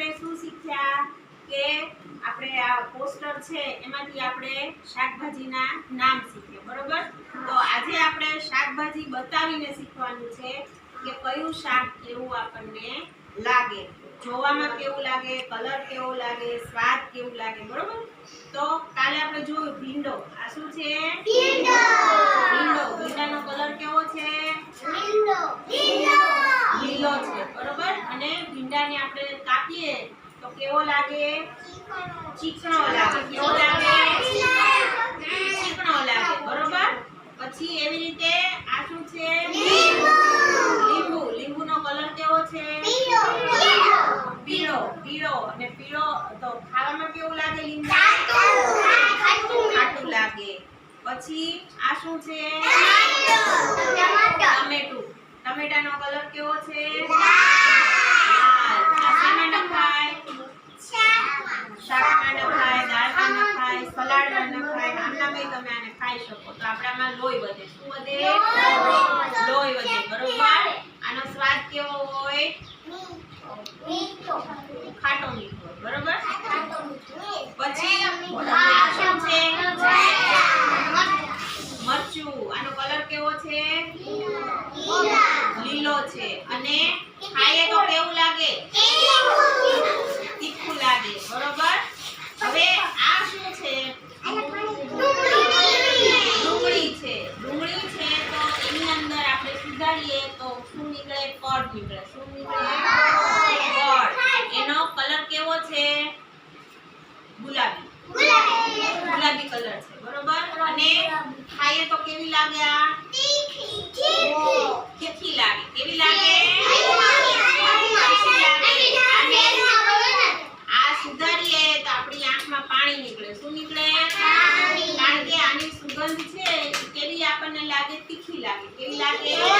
આપણે શું શીખ્યા કે આપણે આ પોસ્ટર છે એમાંથી આપણે શાકભાજીના નામ શીખ્યા, બરોબર? તો આજે આપણે શાકભાજી બતાવીને શીખવાનું છે કે કયું શાક કેવું આપણને લાગે. જોવામાં કેવું લાગે, કલર કેવો લાગે, સ્વાદ કેવું લાગે, બરોબર? તો કાલે આપણે જોયું ભીંડો. આ શું છે ભીંડો ભીંડાનો કલર કેવો છે લીલો છે બરોબર અને ભીંડાને આપણે કાપીએ તો કેવો લાગે? ચીકણો લાગે. કેવો લાગે? ચીકણો લાગે. બરોબર? પછી એવી રીતે આ શું છે? લીંબુ. લીંબુનો કલર કેવો છે? પીળો. પીળો. અને પીળો તો ખાવામાં કેવું લાગે લીંબુ? ખાટું. લાગે. પછી આ શું છે? ટમેટું. ટમેટાનો કલર કેવો છે? લાલ. ખાઈ શકો. તો આપણામાં લોહી વધે. શું વધે? લોહી વધે. બરોબર? આનો સ્વાદ કેવો હોય? ખાટો મીઠો હોય, બરોબર? પછી મરચું. આનો કલર કેવો છે? લીલો છે. અને ખાઈએ તો કેવું લાગે તીખું લાગે બરોબર હવે આ શું છે ડુંગળી છે ડુંગળી છે તો એની અંદર આપણે સુધારીએ તો શું નીકળે કડ નીકળે શું નીકળે કડ એનો કલર કેવો છે ગુલાબી ગુલાબી કલર છે બરોબર અને ખાઈએ તો કેવી લાગે આ? તીખી લાગે? કેવી લાગે? આ સુધારીએ તો આપણી આંખમાં પાણી નીકળે. શું નીકળે? કારણ કે આની સુગંધ છે એ કેવી આપણને લાગે? તીખી લાગે. કેવી લાગે?